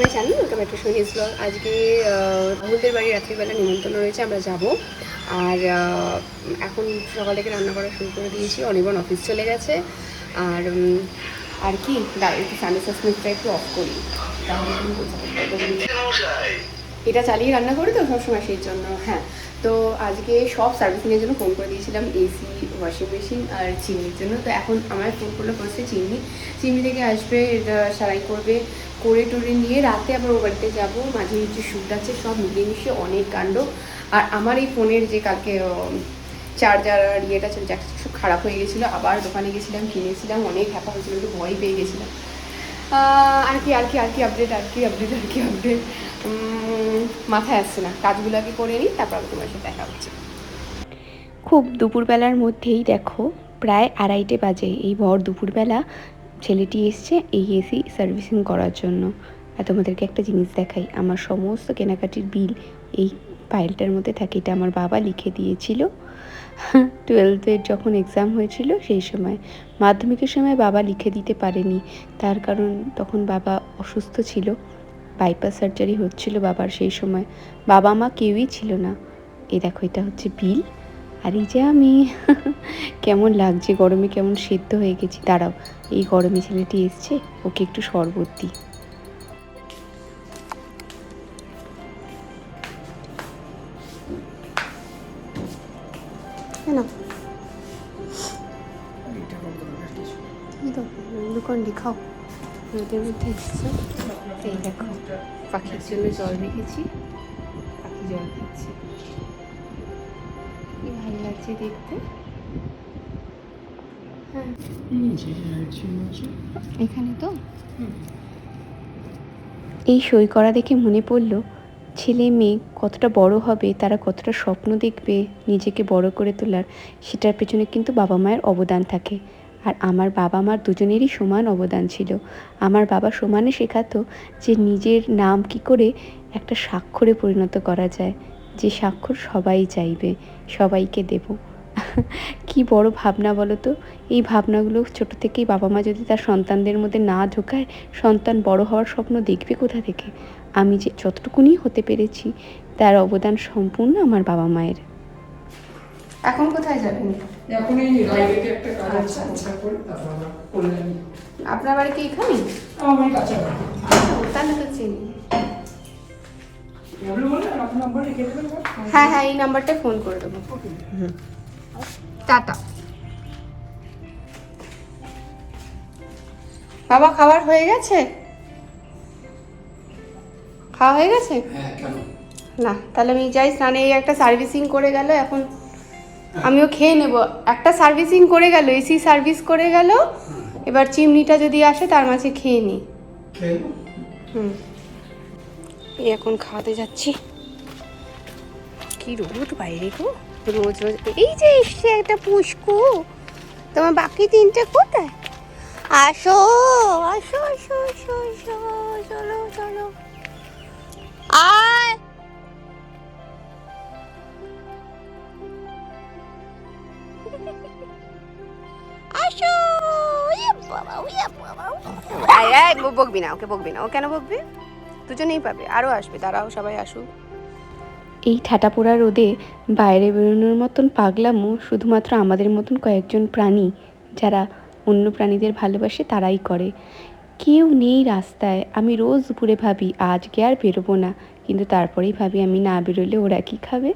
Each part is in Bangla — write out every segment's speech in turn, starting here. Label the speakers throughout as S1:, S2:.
S1: মাই চ্যানেল ওয়েলকাম একটু শুনি ব্লগ আজকে রাহুলদের বাড়ি রাত্রিবেলা নিমন্ত্রণ রয়েছে আমরা যাব। আর এখন সকাল থেকে রান্না করা শুরু করে দিয়েছি। অনেকবার অফিস চলে গেছে। আর আর কি? একটু সানডে সাসপেন্সটা একটু অফ করি। এটা চালিয়ে রান্না করি তো সবসময় সেই জন্য হ্যাঁ। তো আজকে সব সার্ভিসিংয়ের জন্য ফোন করে দিয়েছিলাম এসি ওয়াশিং মেশিন আর চিমনির জন্য। তো এখন আমার ফোন করল ফার্স্টে চিমনি চিমনি থেকে আসবে সারাই করবে, করে টরে নিয়ে রাতে আবার ও বাড়িতে যাব। মাঝে কিছু শ্যুট আছে, সব মিলিয়ে মিশিয়ে অনেক কাণ্ড। আর আমার এই ফোনের যে কালকে চার্জার আর ইয়েটা ছিল সব খারাপ হয়ে গেছিল। আবার দোকানে গেছিলাম, কিনেছিলাম, অনেক হ্যাপা হয়েছিল, একটু ভয় পেয়ে গেছিলাম। আর কি আর কি আর কি আপডেট আর কি আপডেট আর কি আপডেট মাথায় আসছে না। কাজগুলো আগে করে নিই, তারপর আবার তোমার সাথে দেখা হচ্ছে।
S2: খুব দুপুরবেলার মধ্যেই দেখো, প্রায় আড়াইটে বাজে এই ভর দুপুরবেলা ছেলেটি এসছে এই এসি সার্ভিসিং করার জন্য। আর তোমাদেরকে একটা জিনিস দেখাই, আমার সমস্ত কেনাকাটির বিল এই ফাইলটার মধ্যে থাকে, এটা আমার বাবা লিখে দিয়েছিল। টুয়েলভের যখন এক্সাম হয়েছিল, সেই সময়। মাধ্যমিকের সময় বাবা লিখে দিতে পারেনি। তার কারণ তখন বাবা অসুস্থ ছিল। বাইপাস সার্জারি হচ্ছিল বাবার সেই সময়। বাবা মা কেউই ছিল না। এ দেখো, এটা হচ্ছে বিল আর এই যে আমি, কেমন লাগছে, গরমে কেমন সেদ্ধ হয়ে গেছি। দাঁড়াও, এই গরমে ছেলেটি এসছে, ওকে একটু শরবত দিই।
S1: কেন? দোকান খাও। রোদের মধ্যে এসছো। এই দেখো পাখির জন্য জল রেখেছি। পাখি জল খাচ্ছে। কি ভালো লাগছে দেখতে। হ্যাঁ। এখানে তো?
S2: এই সই করা দেখে মনে পড়ল ছেলে মেয়ে কতটা বড় হবে, তারা কতটা স্বপ্ন দেখবে নিজেকে বড় করে তোলার, সেটার পেছনে কিন্তু বাবা মায়ের অবদান থাকে। আর আমার বাবা মার দুজনেরই সমান অবদান ছিল। আমার বাবা সমানে শেখাতো যে নিজের নাম কি করে একটা স্বাক্ষরে পরিণত করা যায়, যে স্বাক্ষর সবাই চাইবে, সবাইকে দেব। কি বড় ভাবনা বলো তো এই ভাবনাগুলো ছোট থেকেই বাবা মা যদি তার সন্তানদের মধ্যে না ঢোকায়, সন্তান বড় হওয়ার স্বপ্ন দেখবে কোথা থেকে? আমি যে যতটুকুনি হতে পেরেছি তার অবদান সম্পূর্ণ আমার বাবা মায়ের।
S1: এখন কোথায় যাবেন?
S3: এখন এই লাইব্রেরিতে একটা কাজ আছে ওটা করে তারপর
S1: আপনার বাড়ি কি এখানে?
S3: আমার বাড়ি কাছাকাছি।
S1: তাহলে তো চিনি।
S3: আপনি বললেন আপনার নাম্বার লিখে দেবেন
S1: হ্যাঁ হ্যাঁ এই নাম্বারটায় ফোন করে দেবো। টাটা। বাবা খাবার হয়ে গেছে? খাওয়া হয়ে গেছে?
S3: হ্যাঁ
S1: না তাহলে আমি যাই স্নানে এই একটা সার্ভিসিং করে গেল এখন আমিও খেয়ে নেব। একটা সার্ভিসিং করে গেল এসি সার্ভিস করে গেল এবার চিমনিটা যদি আসে তার মাঝে খেয়ে নিই হুম। এই এখন খাওয়াতে যাচ্ছি। কি রোদ বাইরে গো? রোজ রোজ। এই যে এসছে একটা পুষ্কু। তোমার বাকি তিনটে কোথায়? আসো আসো আসো আসো আসো চলো চলো। আয় আসো আয় আয় বকবি না ওকে বকবি না ও কেন বকবি? দুজনেই পাবে আরও আসবে তারাও সবাই আসুক।
S2: এই ঠাটা পোড়া রোদে বাইরে বেরোনোর মতন পাগলামো শুধুমাত্র আমাদের মতন কয়েকজন প্রাণী যারা অন্য প্রাণীদের ভালোবাসে তারাই করে। কেউ নেই রাস্তায়। আমি রোজ দুপুরে ভাবি, আজকে আর বেরোবো না। কিন্তু তারপরেই ভাবি, আমি না বেরোলে ওরা কি খাবে?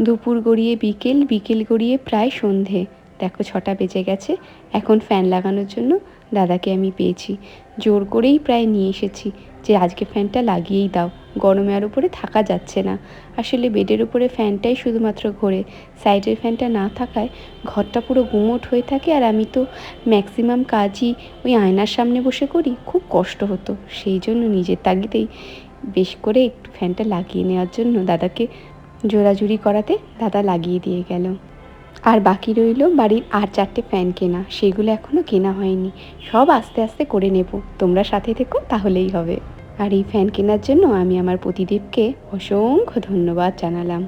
S2: দুপুর গড়িয়ে বিকেল বিকেল গড়িয়ে প্রায় সন্ধে। দেখো, ছটা বেজে গেছে। এখন ফ্যান লাগানোর জন্য দাদাকে আমি পেয়েছি। জোর করেই প্রায় নিয়ে এসেছি যে, আজকে ফ্যানটা লাগিয়েই দাও। গরমে আর উপরে থাকা যাচ্ছে না। আসলে বেডের উপরে ফ্যানটাই শুধুমাত্র ঘোরে। সাইডের ফ্যানটা না থাকায় ঘরটা পুরো গুমোট হয়ে থাকে আর আমি তো ম্যাক্সিমাম কাজই ওই আয়নার সামনে বসে করি, খুব কষ্ট হতো। সেই জন্য নিজের তাগিদেই বেশ করে একটু ফ্যানটা লাগিয়ে নেওয়ার জন্য দাদাকে জোরাজুরি করাতে দাদা লাগিয়ে দিয়ে গেল। আর বাকি রইল বাড়ির আর চারটে ফ্যান কেনা, সেগুলো এখনও কেনা হয়নি। সব আস্তে আস্তে করে নেব। তোমরা সাথে থেকো, তাহলেই হবে। আর এই ফ্যান কেনার জন্য আমি আমার প্রতিদেবকে অসংখ্য ধন্যবাদ জানালাম।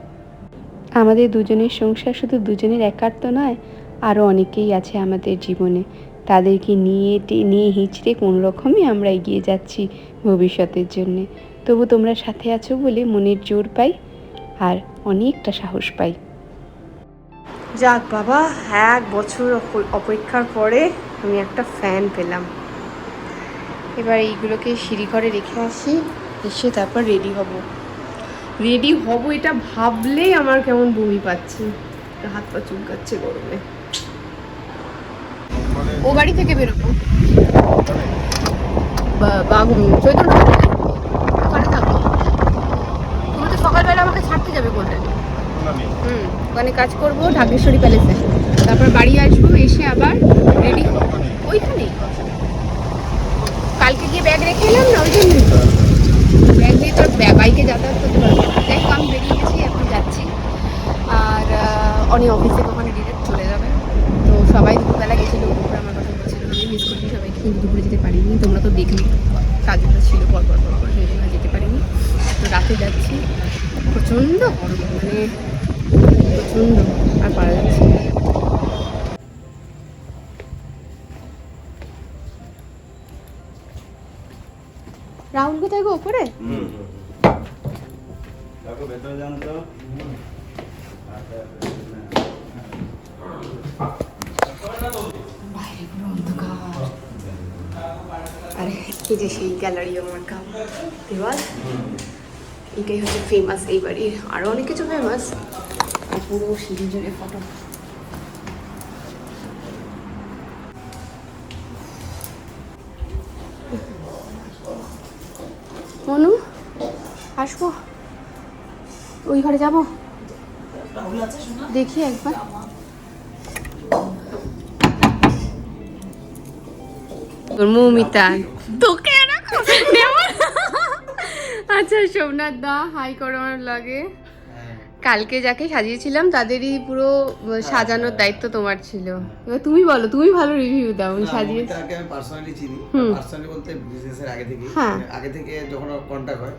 S2: আমাদের দুজনের সংসার শুধু দুজনের একার তো নয় আরও অনেকেই আছে আমাদের জীবনে। তাদেরকে নিয়ে টেনে হিঁচড়ে কোনো রকমই আমরা এগিয়ে যাচ্ছি ভবিষ্যতের জন্যে। তবু তোমরা সাথে আছো বলে মনের জোর পাই আর অনেকটা সাহস পাই।
S1: যাক বাবা, এক বছর অপেক্ষার পরে আমি একটা ফ্যান পেলাম। এবার এইগুলোকে সিঁড়ি ঘরে রেখে আসি এসে তারপর রেডি হব। রেডি হব এটা ভাবলেই আমার কেমন বমি পাচ্ছে। হাত পা চুলকাচ্ছে গরমে। ও বাড়ি থেকে বেরোবো। বা- চৈতন্য ওখানে থাকব তুমি তো সকালবেলা আমাকে ছাড়তে যাবে বললে। হুম ওখানে কাজ করব ঢাকেশ্বরী প্যালেসে তারপর বাড়ি আসব এসে আবার রেডি ওইখানেই কালকে গিয়ে ব্যাগ রেখে এলাম না ওই জন্যই তো ব্যাগ নিয়ে তোর বাইকে যাতায়াত করতে পারব না। যাই হোক আমি বেরিয়ে গেছি এখন যাচ্ছি আর আহ, অনি অফিসে ওখানে ডিরেক্ট চলে যাবে তো সবাই দুপুরবেলা গেছিল দুপুরে আমার কথা বলছিল আমি মিস করছি সবাইকে কিন্তু দুপুরে যেতে পারিনি তোমরা তো দেখলি কাজগুলো ছিল পর পর পর পর সেই জন্য আর যেতে পারিনি তো রাতে যাচ্ছি। প্রচণ্ড গরম মানে প্রচণ্ড, আর পারা যাচ্ছে। রাহুল কোথায় গো ওপরে আরে, এই যে সেই গ্যালারি আমার কাম এটাই হচ্ছে ফেমাস এই বাড়ির আরও অনেক কিছু ফেমাস আর পুরো সিঁড়ি জুড়ে ফটো মনু আসব? ওই ঘরে যাব? দেখি একবার। তোর মৌমিতা। তোকে? আচ্ছা সোমনাথ দা হাই করো আমার লাগে কালকে যাকে সাজিয়েছিলাম তাদেরই পুরো সাজানোর দায়িত্ব তোমার ছিল। এবার তুমি বলো তুমি ভালো রিভিউ দাও আমি সাজিয়ে
S4: তাকে আমি পার্সোনালি চিনি। পার্সোনালি বলতে বিজনেসের আগে থেকে
S1: হ্যাঁ।
S4: আগে থেকে যখন কন্ট্যাক্ট হয়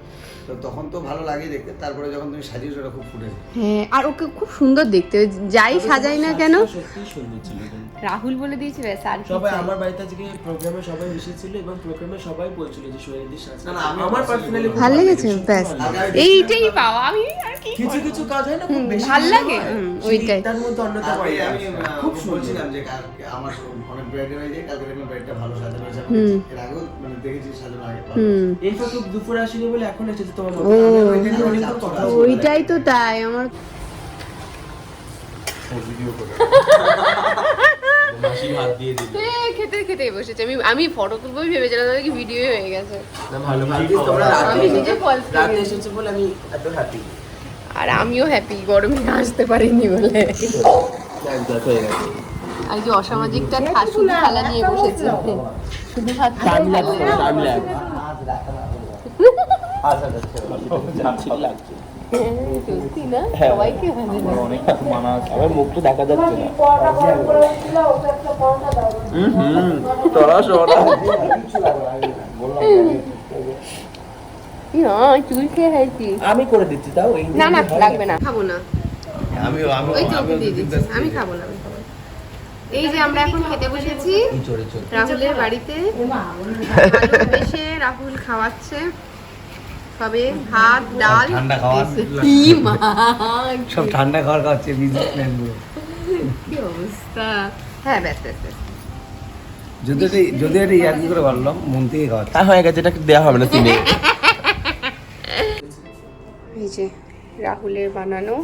S4: তো তখন তো ভালো লাগে দেখতে। তারপরে যখন তুমি সাজিয়েছো ওটা খুব ফুটেছে
S1: হ্যাঁ আর ওকে খুব সুন্দর দেখতে। যাই সাজাই না কেন
S5: সত্যি সুন্দর ছিল
S1: রাহুল বলে দিয়েছি ব্যাস আর
S5: সবাই আমার বাড়িতে আজকে প্রোগ্রামে সবাই এসেছিল এবং প্রোগ্রামে সবাই বলছিল যে সোহেলিদির সাজ
S4: না, না,
S5: আমার পার্সোনালি
S1: ভালো লেগেছে ব্যাস। এইটাই পাওয়া। আমি কি
S5: কিছু কিছু কাজ হয় না খুব বেশি
S1: ভালো লাগে,
S5: হয়।
S1: ওইটাই।
S5: তার মধ্যে অন্যতম
S4: আমি আমি খুব
S5: খুব
S4: বলছিলাম যে কালকে আমার অনেক ব্রাইডে হয়ে যায় কালকে দেখলাম ব্রাইডটা ভালো সাজানো হয়েছে এর আগেও মানে দেখেছি সাজানো আগে। ভালো
S5: ইনফ্যাক্ট দুপুরে আসিনি বলে এখন এসেছে তোমার বলব।
S1: ওইটাই তো তাই আমার খেতে খেতে বসেছে। আমি আমি ফটো তুলবোই ভেবেছিলাম কি ভিডিও হয়ে গেছে।
S5: না ভালো তোমরা রাতে এসেছ। বলে আমি এত হ্যাপি
S1: আর আমিও হ্যাপি গরমে আসতে পারিনি বলে। আর কি অসামাজিকটা শুধু থালা নিয়ে বসেছে। শুধু ভাত
S5: টাইম লাগছে টাইম লাগছে। লাগছে
S1: সত্যি না সবাইকে ভালো লাগে।
S5: আমার মুখটা দেখা যাচ্ছে না। হুম হুম তোরা
S1: চুল খেয়ে হয়েছি
S5: আমি করে দিচ্ছি তাও
S1: না না লাগবে না। খাব না।
S4: আমি আমি
S1: ওই তো দিচ্ছি। আমি খাব না। এই যে আমরা এখন খেতে বসেছি। রাহুলের বাড়িতে। ভালোবেসে রাহুল খাওয়াচ্ছে। সবে ভাত ডাল
S4: ঠান্ডা খাওয়া।
S1: ই মা
S4: সব ঠান্ডা খাওয়ার খাচ্ছে বিজনেসম্যানগুলো
S1: কি অবস্থা? হ্যাঁ ব্যাস ব্যাস ব্যাস
S4: যদি এটা যদি এটা ইয়ার্কি করে বললাম মন থেকে খাওয়াচ্ছে।
S5: হ্যাঁ হয়ে গেছে এটা দেওয়া হবে না চিনি।
S1: এই যে রাহুলের বানানো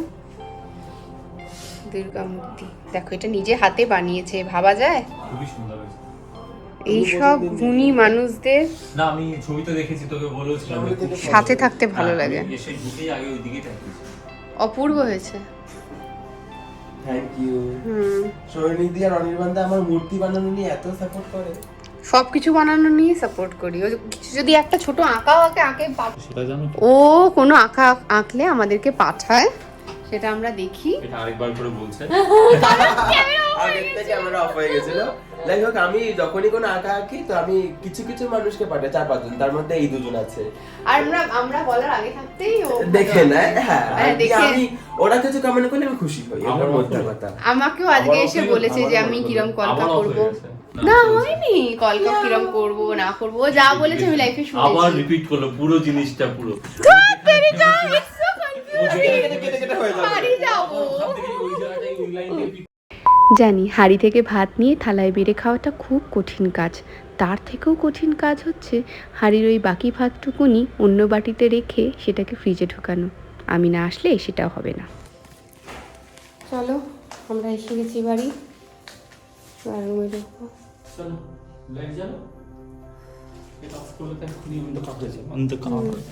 S1: দুর্গা মূর্তি। দেখো এটা নিজে হাতে বানিয়েছে ভাবা যায়?
S6: খুবই সুন্দর
S1: এইসব গুণী মানুষদের
S6: না আমি ছবিতে দেখেছি তোকে বলেছিলাম
S1: সাথে থাকতে ভালো
S6: হ্যাঁ,
S1: লাগে। অপূর্ব হয়েছে।
S5: থ্যাংক ইউ
S1: হুম।
S5: আর অনির্বাণ দা আমার মূর্তি বানানো নিয়ে এত সাপোর্ট করে।
S1: সব কিছু বানানো নিয়ে সাপোর্ট করি। ও কিছু যদি একটা ছোট আঁকাও আঁকে আঁকে
S6: সেটা জানো
S1: ও কোনো আঁকা আঁকলে আমাদেরকে পাঠায় সেটা আমরা দেখি।
S6: এটা আরেকবার করে বলছে।
S5: আগের থেকে আমরা অফ হয়ে গেছিল। যাই হোক আমি যখনই কোনো আঁকা আঁকি তো আমি কিছু কিছু মানুষকে পাঠাই চার পাঁচজন তার মধ্যে এই দুজন আছে।
S1: আর আমরা আমরা বলার আগে থাকতেই
S5: দেখে নেয় হ্যাঁ
S1: হ্যাঁ, দেখে-
S5: আমি ওরা কিছু কমেন্ট করলে আমি খুশি হই আমার মধ্যে কথা
S1: আমাকেও আজকে এসে বলেছে যে আমি কিরম কলকা করব।
S6: হয়ে।
S1: না হয়নি। কলকা কিরম করব না করব ও যা বলেছে আমি লাইফে
S6: আবার রিপিট করল পুরো জিনিসটা পুরো।
S1: তেরি যা,
S6: ওই লাইন দিয়ে
S2: জানি হাঁড়ি থেকে ভাত নিয়ে থালায় বেড়ে খাওয়াটা খুব কঠিন কাজ। তার থেকেও কঠিন কাজ হচ্ছে হাঁড়ির ওই বাকি ভাতটুকুনি অন্য বাটিতে রেখে সেটাকে ফ্রিজে ঢোকানো। আমি না আসলে সেটাও হবে না।
S1: চলো আমরা এসে গেছি বাড়ি। আর রুমে
S6: চলো লাইট জ্বালো এটা অফ করলে তো এক্ষুনি অন্ধকার হয়ে যাবে। অন্ধকার হয়ে যাবে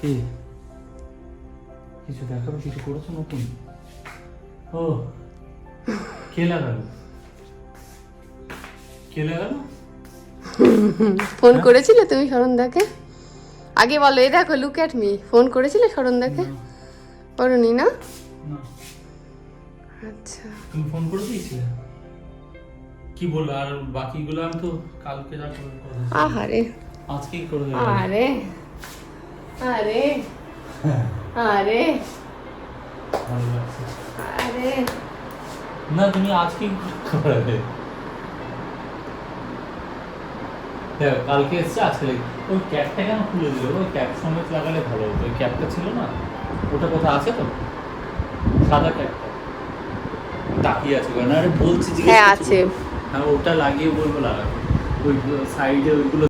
S6: কি? কিছু দেখাবে? কিছু করেছ নতুন ও কে লাগালো? কে লাগালো?
S1: ফোন করেছিলে তুমি স্মরণদাকে আগে বলো এই দেখো লুক অ্যাট মি ফোন করেছিলে স্মরণদাকে করনি না?
S6: না।
S1: আচ্ছা।
S6: তুমি ফোন করে দিয়েছিলে? কি বলল? আর বাকিগুলো আমি তো কালকে যা করে
S1: আহারে।
S6: আজকে করে দেবে।
S1: আরে। আরে। আরে। আরে।
S6: না তুমি আজকে করে কালকে এসছে আজকে ওই ক্যাপটা কেন খুলে দিল? ওই ক্যাপ সমেত লাগালে ভালো হতো। ওই ক্যাপটা ছিল না? ওটা কোথায় আছে তো? সাদা ক্যাপটা। তাকিয়ে আছে। কেন আরে বলছি যে
S1: হ্যাঁ আছে।
S6: বলো। হ্যাঁ ওটা লাগিয়ে বলব লাগাবে। ওই সাইডে ওইগুলো